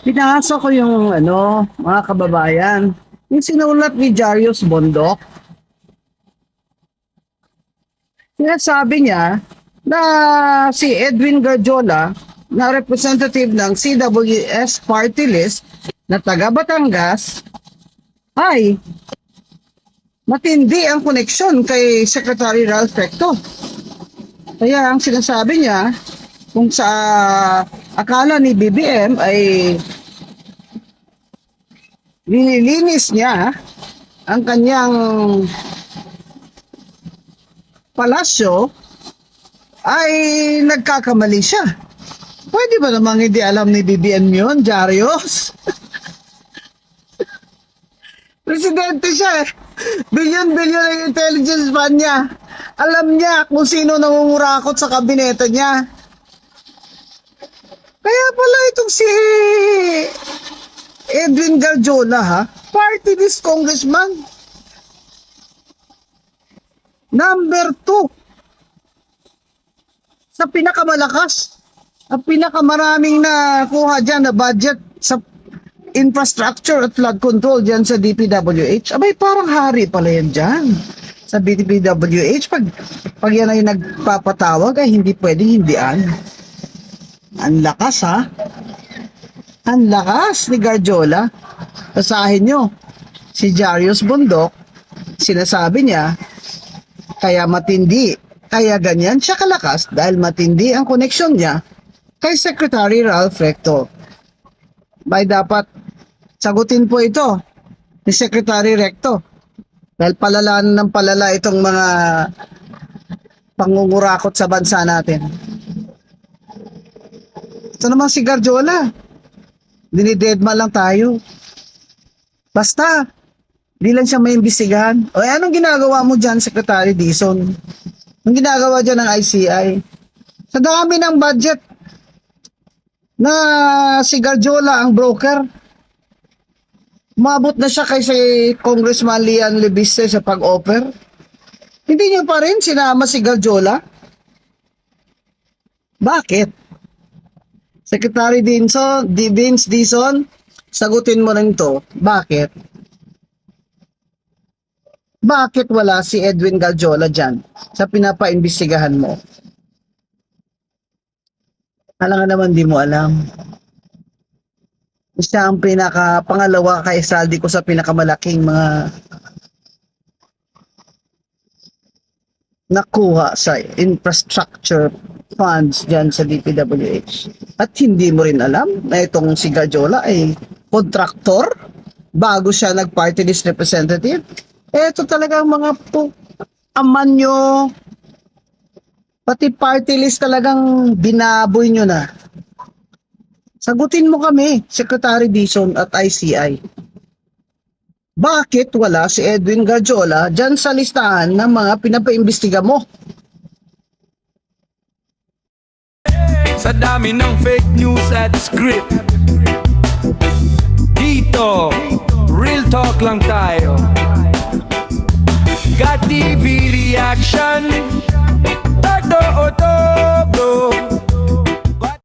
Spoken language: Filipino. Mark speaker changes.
Speaker 1: Pinasa ko yung ano, mga kababayan, yung sinulat ni Jarius Bondok. Sinasabi niya na si Edwin Garjola na representative ng CWS party list na taga Batangas ay matindi ang koneksyon kay Secretary Ralph Recto. Kaya ang sinasabi niya, kung sa akala ni BBM ay nililinis niya ang kanyang palasyo ay nagkakamali siya. Pwede ba namang hindi alam ni BBM yun, Jarius? Presidente siya. eh. Bilyon-bilyon ang intelligence fund niya. Alam niya kung sino nangungurakot sa kabinete niya. Kaya pala itong si Edwin Garjola ha, party list congressman. Number two. Sa pinakamalakas. Ang pinakamaraming nakuha dyan na budget sa infrastructure at flood control dyan sa DPWH. Abay, parang hari pala yan dyan. Sa DPWH, pag, pag yan ay nagpapatawag, ay hindi pwede hindian. Ang lakas ha. Ang lakas ni Garjola. Basahin nyo. Si Jarius Bundok, sinasabi niya, kaya matindi, kaya ganyan siya kalakas dahil matindi ang koneksyon niya kay Secretary Ralph Recto. May dapat sagutin po ito ni Secretary Recto. Dahil palala ng palala itong mga pangungurakot sa bansa natin. Ito naman si Garjola. Dinidedma lang tayo. Basta, di lang siya maimbestigahan. O eh, anong ginagawa mo dyan, Secretary Dison? Anong ginagawa dyan ng ICI? Sa dami ng budget na si Garjola ang broker, umabot na siya kay si Congressman Lian Lebiste sa pag-offer. Hindi niyo pa rin sinama si Garjola? Bakit? Secretary Dinson, Di Vince Dison, sagutin mo rin to. Bakit? Bakit wala si Edwin Garjola dyan sa pinapaimbestigahan mo? Alam nga naman di mo alam. Siya ang pinaka pangalawa kay Saldi ko sa pinakamalaking mga nakuha sa infrastructure funds dyan sa DPWH. At hindi mo rin alam na itong si Garjola ay kontraktor bago siya nag-party list representative. Ito talaga ang mga po, aman nyo, pati party list talagang binaboy nyo na. Sagutin mo kami, Secretary Dison at ICI. Bakit wala si Edwin Garjola dyan sa listahan ng mga pinapaimbestiga mo?
Speaker 2: Sa dami ng fake news at script. Dito, real talk lang tayo. Got TV reaction. Tardo o